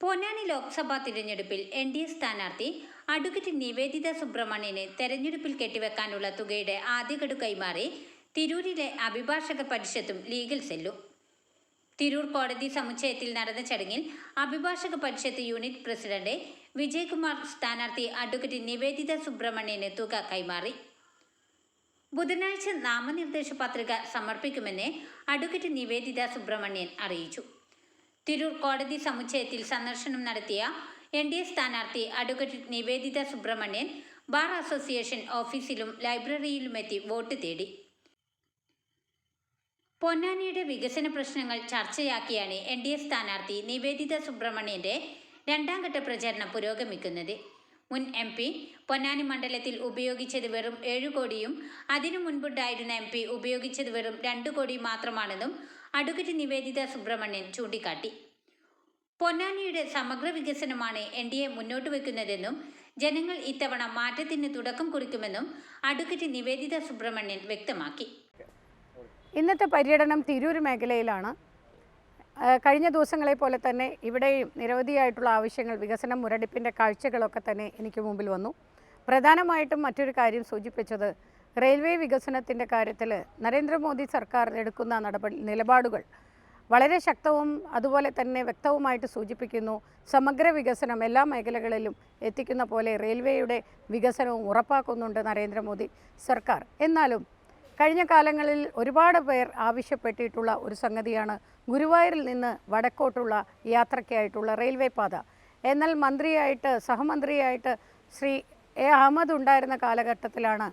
പൊന്നാനി ലോക്സഭാ തിരഞ്ഞെടുപ്പിൽ N D A സ്ഥാനാർത്ഥി advocate Nivedita സുബ്രഹ്മണ്യനെ തെരഞ്ഞെടുപ്പിൽ കെട്ടിവെക്കാനുള്ള തുകയുടെ ആദ്യഗഡു കൈമാറി തിരൂരിലെ അഭിഭാഷക പരിഷത്തും ലീഗൽ സെല്ലും തിരൂർ കോടതി സമുച്ചയത്തിൽ നടന്ന ചടങ്ങിൽ അഭിഭാഷക പരിഷത്ത് യൂണിറ്റ് പ്രസിഡന്റ് വിജയകുമാർ സ്ഥാനാർത്ഥി അഡ്വക്കേറ്റ് നിവേദിത സുബ്രഹ്മണ്യന് തുക കൈമാറി. ബുധനാഴ്ച നാമനിർദ്ദേശ പത്രിക സമർപ്പിക്കുമെന്ന് അഡ്വക്കേറ്റ് നിവേദിത സുബ്രഹ്മണ്യൻ അറിയിച്ചു. തിരൂർ കോടതി സമുച്ചയത്തിൽ സന്ദർശനം നടത്തിയ എൻ ഡി എ സ്ഥാനാർത്ഥി advocate Nivedita Subramanian bar association ഓഫീസിലും ലൈബ്രറിയിലുമെത്തി വോട്ട് തേടി. പൊന്നാനിയുടെ വികസന പ്രശ്നങ്ങൾ ചർച്ചയാക്കിയാണ് എൻ ഡി എ സ്ഥാനാർത്ഥി നിവേദിത സുബ്രഹ്മണ്യന്റെ രണ്ടാം ഘട്ട പ്രചാരണം പുരോഗമിക്കുന്നത്. മുൻ എം പി പൊന്നാനി മണ്ഡലത്തിൽ ഉപയോഗിച്ചത് വെറും ഏഴ് കോടിയും അതിനു മുൻപുണ്ടായിരുന്ന എം പി ഉപയോഗിച്ചത് വെറും രണ്ട് കോടി മാത്രമാണെന്നും അഡ്വക്കേറ്റ് നിവേദിത സുബ്രഹ്മണ്യൻ ചൂണ്ടിക്കാട്ടി. പൊന്നാനിയുടെ സമഗ്ര വികസനമാണ് എൻ ഡി എ മുന്നോട്ട് വയ്ക്കുന്നതെന്നും ജനങ്ങൾ ഇത്തവണ മാറ്റത്തിന് തുടക്കം കുറിക്കുമെന്നും അഡ്വക്കേറ്റ് നിവേദിത സുബ്രഹ്മണ്യൻ വ്യക്തമാക്കി. ഇന്നത്തെ പര്യടനം തിരൂർ മേഖലയിലാണ്. കഴിഞ്ഞ ദിവസങ്ങളെ പോലെ തന്നെ ഇവിടെയും നിരവധിയായിട്ടുള്ള ആവശ്യങ്ങൾ വികസന മുരടിപ്പിന്റെ കാഴ്ചകളൊക്കെ തന്നെ എനിക്ക് മുമ്പിൽ വന്നു. പ്രധാനമായിട്ടും മറ്റൊരു കാര്യം സൂചിപ്പിച്ചത് റെയിൽവേ വികസനത്തിന്റെ കാര്യത്തിൽ നരേന്ദ്രമോദി സർക്കാർ എടുക്കുന്ന നടപടി നിലപാടുകൾ വളരെ ശക്തവും അതുപോലെ തന്നെ വ്യക്തവുമായിട്ട് സൂചിപ്പിക്കുന്നു. സമഗ്ര വികസനം എല്ലാ മേഖലകളിലും എത്തിക്കുന്ന പോലെ റെയിൽവേയുടെ വികസനവും ഉറപ്പാക്കുന്നുണ്ട് നരേന്ദ്രമോദി സർക്കാർ. എന്നാലും കഴിഞ്ഞ കാലങ്ങളിൽ ഒരുപാട് പേർ ആവശ്യപ്പെട്ടിട്ടുള്ള ഒരു സംഗതിയാണ് ഗുരുവായൂരിൽ നിന്ന് വടക്കോട്ടുള്ള യാത്രയ്ക്കായിട്ടുള്ള റെയിൽവേ പാത. എന്നാൽ മന്ത്രിയായിട്ട് സഹമന്ത്രിയായിട്ട് ശ്രീ എ അഹമ്മദ് ഉണ്ടായിരുന്ന കാലഘട്ടത്തിലാണ്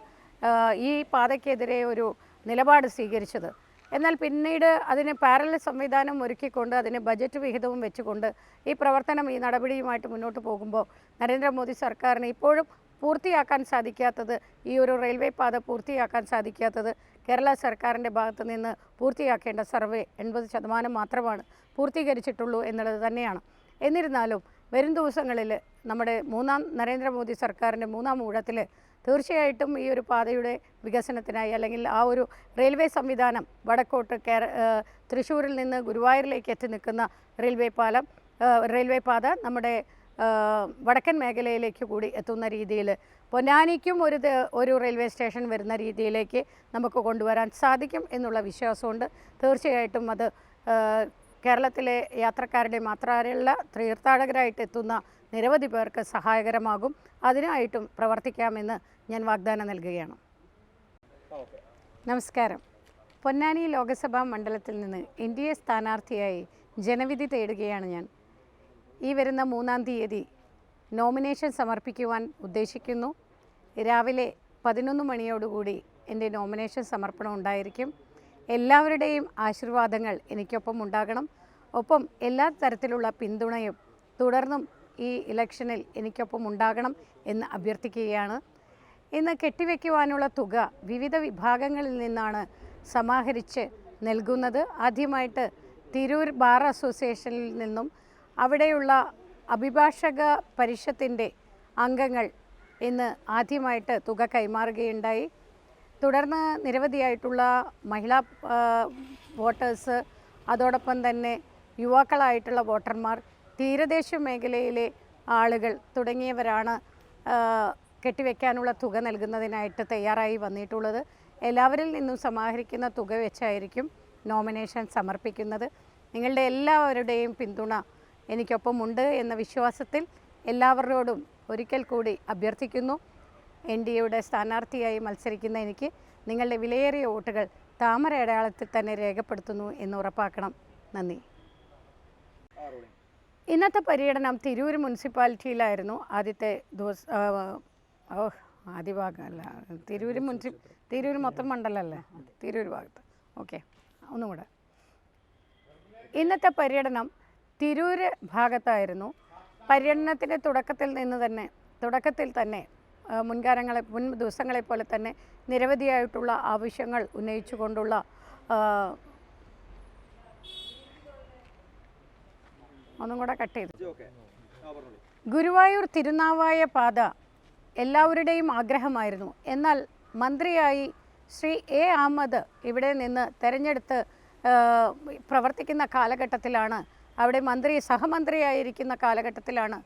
ഈ പാതയ്ക്കെതിരെ ഒരു നിലപാട് സ്വീകരിച്ചത്. എന്നാൽ പിന്നീട് അതിന് പാരലൽ സംവിധാനം ഒരുക്കിക്കൊണ്ട് അതിന് ബജറ്റ് വിഹിതവും വെച്ചുകൊണ്ട് ഈ പ്രവർത്തനം ഈ നടപടിയുമായിട്ട് മുന്നോട്ട് പോകുമ്പോൾ നരേന്ദ്രമോദി സർക്കാരിന് ഇപ്പോഴും പൂർത്തിയാക്കാൻ സാധിക്കാത്തത് ഈ ഒരു റെയിൽവേ പാത പൂർത്തിയാക്കാൻ സാധിക്കാത്തത് കേരള സർക്കാരിന്റെ ഭാഗത്ത് നിന്ന് പൂർത്തിയാക്കേണ്ട സർവേ എൺപത് ശതമാനം മാത്രമാണ് പൂർത്തീകരിച്ചിട്ടുള്ളൂ എന്നുള്ളത് തന്നെയാണ്. എന്നിരുന്നാലും വരും ദിവസങ്ങളിൽ നമ്മുടെ മൂന്നാം നരേന്ദ്രമോദി സർക്കാരിന്റെ മൂന്നാം ഊഴത്തിൽ തീർച്ചയായിട്ടും ഈ ഒരു പാതയുടെ വികസനത്തിനായി അല്ലെങ്കിൽ ആ ഒരു റെയിൽവേ സംവിധാനം വടക്കോട്ട് കേര തൃശ്ശൂരിൽ നിന്ന് ഗുരുവായൂരിലേക്ക് എത്തി നിൽക്കുന്ന റെയിൽവേ പാലം റെയിൽവേ പാത നമ്മുടെ വടക്കൻ മേഖലയിലേക്ക് കൂടി എത്തുന്ന രീതിയിൽ പൊന്നാനിക്കും ഒരു ഒരു റെയിൽവേ സ്റ്റേഷൻ വരുന്ന രീതിയിലേക്ക് നമുക്ക് കൊണ്ടുവരാൻ സാധിക്കും എന്നുള്ള വിശ്വാസമുണ്ട്. തീർച്ചയായിട്ടും അത് കേരളത്തിലെ യാത്രക്കാരുടെ മാത്രമല്ല തീർത്ഥാടകരായിട്ട് എത്തുന്ന നിരവധി പേർക്ക് സഹായകരമാകും. അതിനായിട്ടും പ്രവർത്തിക്കാമെന്ന് ഞാൻ വാഗ്ദാനം നൽകുകയാണ്. നമസ്കാരം. പൊന്നാനി ലോക്സഭാ മണ്ഡലത്തിൽ നിന്ന് എൻ ഡി എ സ്ഥാനാർത്ഥിയായി ജനവിധി തേടുകയാണ് ഞാൻ. ഈ വരുന്ന മൂന്നാം തീയതി നോമിനേഷൻ സമർപ്പിക്കുവാൻ ഉദ്ദേശിക്കുന്നു. രാവിലെ പതിനൊന്ന് മണിയോടുകൂടി എന്റെ നോമിനേഷൻ സമർപ്പണം ഉണ്ടായിരിക്കും. എല്ലാവരുടെയും ആശീർവാദങ്ങൾ എനിക്കൊപ്പം ഉണ്ടാകണം. ഒപ്പം എല്ലാ തരത്തിലുള്ള പിന്തുണയും തുടർന്നും ഈ ഇലക്ഷനിൽ എനിക്കൊപ്പം ഉണ്ടാകണം എന്ന് അഭ്യർത്ഥിക്കുകയാണ്. ഇന്ന് കെട്ടിവെക്കുവാനുള്ള തുക വിവിധ വിഭാഗങ്ങളിൽ നിന്നാണ് സമാഹരിച്ച് നൽകുന്നത്. ആദ്യമായിട്ട് തിരൂർ ബാർ അസോസിയേഷനിൽ നിന്നും അവിടെയുള്ള അഭിഭാഷക പരിഷത്തിന്റെ അംഗങ്ങൾ ഇന്ന് ആദ്യമായിട്ട് തുക കൈമാറുകയുണ്ടായി. തുടർന്ന് നിരവധിയായിട്ടുള്ള മഹിളാ വോട്ടേഴ്സ് അതോടൊപ്പം തന്നെ യുവാക്കളായിട്ടുള്ള വോട്ടർമാർ തീരദേശ മേഖലയിലെ ആളുകൾ തുടങ്ങിയവരാണ് കെട്ടിവെക്കാനുള്ള തുക നൽകുന്നതിനായിട്ട് തയ്യാറായി വന്നിട്ടുള്ളത്. എല്ലാവരിൽ നിന്നും സമാഹരിക്കുന്ന തുക വെച്ചായിരിക്കും നോമിനേഷൻ സമർപ്പിക്കുന്നത്. നിങ്ങളുടെ എല്ലാവരുടെയും പിന്തുണ എനിക്കൊപ്പമുണ്ട് എന്ന വിശ്വാസത്തിൽ എല്ലാവരോടും ഒരിക്കൽ കൂടി അഭ്യർത്ഥിക്കുന്നു. എൻ ഡി എയുടെ സ്ഥാനാർത്ഥിയായി മത്സരിക്കുന്ന എനിക്ക് നിങ്ങളുടെ വിലയേറിയ വോട്ടുകൾ താമര അടയാളത്തിൽ തന്നെ രേഖപ്പെടുത്തുന്നു എന്ന് ഉറപ്പാക്കണം. നന്ദി. ഇന്നത്തെ പര്യടനം തിരൂർ മുനിസിപ്പാലിറ്റിയിലായിരുന്നു. ആദ്യത്തെ ദിവസം ആദ്യ ഭാഗമല്ല. തിരൂർ മുനിസി തിരൂർ മൊത്തം മണ്ഡലമല്ലേ തിരൂർ ഭാഗത്ത്. ഓക്കെ ഒന്നുകൂടെ. ഇന്നത്തെ പര്യടനം തിരൂർ ഭാഗത്തായിരുന്നു പര്യടനത്തിന്റെ തുടക്കത്തിൽ നിന്ന് തന്നെ തുടക്കത്തിൽ തന്നെ മുൻകാലങ്ങളെ മുൻ ദിവസങ്ങളെ പോലെ തന്നെ നിരവധിയായിട്ടുള്ള ആവശ്യങ്ങൾ ഉന്നയിച്ചുകൊണ്ടുള്ള കൊണ്ടുള്ള ഒന്നും കൂടെ കട്ട് ചെയ്തു. ഗുരുവായൂർ തിരുനാവായ പാത എല്ലാവരുടെയും ആഗ്രഹമായിരുന്നു. എന്നാൽ മന്ത്രിയായി ശ്രീ എ അഹമ്മദ് ഇവിടെ നിന്ന് തെരഞ്ഞെടുത്ത് പ്രവർത്തിക്കുന്ന കാലഘട്ടത്തിലാണ് അവിടെ മന്ത്രി സഹമന്ത്രിയായിരിക്കുന്ന കാലഘട്ടത്തിലാണ്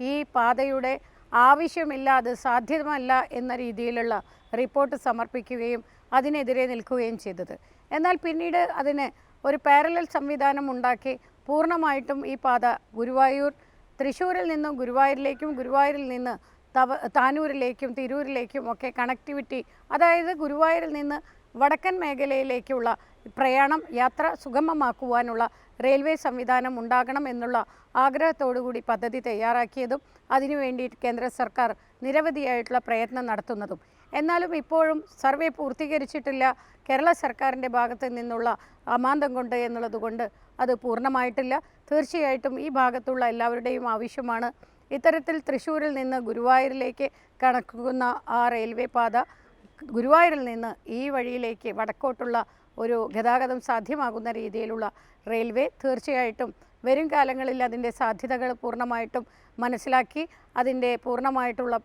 ഈ പാതയുടെ ആവശ്യമില്ലാതെ സാധ്യമല്ല എന്ന രീതിയിലുള്ള റിപ്പോർട്ട് സമർപ്പിക്കുകയും അതിനെതിരെ നിൽക്കുകയും ചെയ്തത്. എന്നാൽ പിന്നീട് അതിന് ഒരു പാരലൽ സംവിധാനം ഉണ്ടാക്കി പൂർണമായിട്ടും ഈ പാത ഗുരുവായൂർ തൃശ്ശൂരിൽ നിന്നും ഗുരുവായൂരിലേക്കും ഗുരുവായൂരിൽ നിന്ന് തവ താനൂരിലേക്കും തിരൂരിലേക്കും ഒക്കെ കണക്ടിവിറ്റി അതായത് ഗുരുവായൂരിൽ നിന്ന് വടക്കൻ മേഖലയിലേക്കുള്ള പ്രയാണം യാത്ര സുഗമമാക്കുവാനുള്ള റെയിൽവേ സംവിധാനം ഉണ്ടാകണം എന്നുള്ള ആഗ്രഹത്തോടുകൂടി പദ്ധതി തയ്യാറാക്കിയതും അതിനുവേണ്ടി കേന്ദ്ര സർക്കാർ നിരവധിയായിട്ടുള്ള പ്രയത്നം നടത്തുന്നതും. എന്നാലും ഇപ്പോഴും സർവേ പൂർത്തീകരിച്ചിട്ടില്ല. കേരള സർക്കാരിന്റെ ഭാഗത്ത് നിന്നുള്ള അമാന്തം കൊണ്ട് എന്നുള്ളതുകൊണ്ട് അത് പൂർണമായിട്ടില്ല. തീർച്ചയായിട്ടും ഈ ഭാഗത്തുള്ള എല്ലാവരുടെയും ആവശ്യമാണ്. ഇത്തരത്തിൽ തൃശ്ശൂരിൽ നിന്ന് ഗുരുവായൂരിലേക്ക് കണക്കുന്ന ആ റെയിൽവേ പാത ഗുരുവായൂരിൽ നിന്ന് ഈ വഴിയിലേക്ക് വടക്കോട്ടുള്ള ഒരു ഗതാഗതം സാധ്യമാകുന്ന രീതിയിലുള്ള റെയിൽവേ തീർച്ചയായിട്ടും വരും കാലങ്ങളിൽ അതിന്റെ സാധ്യതകൾ പൂർണമായിട്ടും മനസ്സിലാക്കി അതിന്റെ പൂർണമായിട്ടുള്ള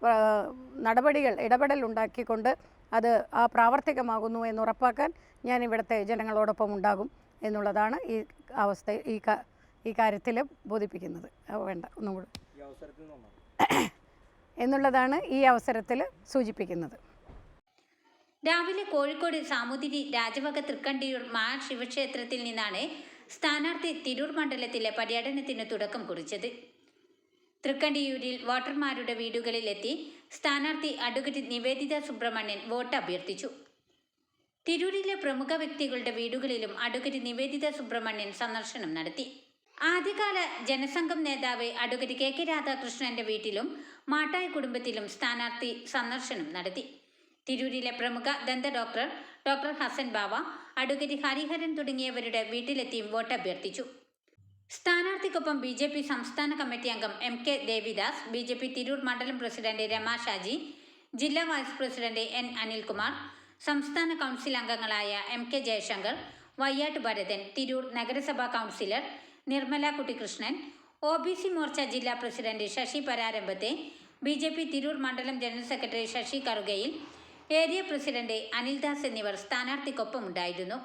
നടപടികൾ ഇടപെടൽ ഉണ്ടാക്കിക്കൊണ്ട് അത് ആ പ്രാവർത്തികമാകുന്നു എന്ന് ഉറപ്പാക്കാൻ ഞാൻ ഇവിടുത്തെ ജനങ്ങളോടൊപ്പം ഉണ്ടാകും എന്നുള്ളതാണ് ഈ അവസ്ഥ ഈ ഈ കാര്യത്തിൽ ബോധിപ്പിക്കുന്നത്. വേണ്ട ഒന്നും കൂടി. എന്നുള്ളതാണ് ഈ അവസരത്തിൽ സൂചിപ്പിക്കുന്നത്. രാവിലെ കോഴിക്കോട് സാമൂതിരി രാജവക തൃക്കണ്ടിയൂർ മഹാശിവക്ഷേത്രത്തിൽ നിന്നാണ് സ്ഥാനാർത്ഥി തിരൂർ മണ്ഡലത്തിലെ പര്യടനത്തിന് തുടക്കം കുറിച്ചത്. തൃക്കണ്ടിയൂരിൽ വോട്ടർമാരുടെ വീടുകളിലെത്തി സ്ഥാനാർത്ഥി അഡ്വക്കേറ്റ് നിവേദിത സുബ്രഹ്മണ്യൻ വോട്ട് അഭ്യർത്ഥിച്ചു. തിരൂരിലെ പ്രമുഖ വ്യക്തികളുടെ വീടുകളിലും അഡ്വക്കേറ്റ് നിവേദിത സുബ്രഹ്മണ്യൻ സന്ദർശനം നടത്തി. ആദ്യകാല ജനസംഘം നേതാവ് അഡ്വക്കേറ്റ് കെ കെ രാധാകൃഷ്ണന്റെ വീട്ടിലും മാട്ടായി കുടുംബത്തിലും സ്ഥാനാർത്ഥി സന്ദർശനം നടത്തി. തിരൂരിലെ പ്രമുഖ ദന്ത doctor doctor Hasan Bava advocate Hariharan തുടങ്ങിയവരുടെ വീട്ടിലെത്തിയും വോട്ട് അഭ്യർത്ഥിച്ചു. സ്ഥാനാർത്ഥിക്കൊപ്പം ബി ജെ പി സംസ്ഥാന കമ്മിറ്റി അംഗം M K Devidas B J P Tirur മണ്ഡലം പ്രസിഡന്റ് രമാ ഷാജി ജില്ലാ വൈസ് പ്രസിഡന്റ് എൻ അനിൽകുമാർ സംസ്ഥാന കൗൺസിൽ അംഗങ്ങളായ എം കെ ജയശങ്കർ വയ്യാട്ട് ഭരതൻ തിരൂർ നഗരസഭാ councillor Nirmala Kuttikrishnan O B C Morcha ജില്ലാ പ്രസിഡന്റ് ശശി പരാരംഭത്തെ ബി ജെ പി തിരൂർ മണ്ഡലം general secretary Sasi Karukayil area president Anildas എന്നിവർ സ്ഥാനാർത്ഥിക്കൊപ്പമുണ്ടായിരുന്നു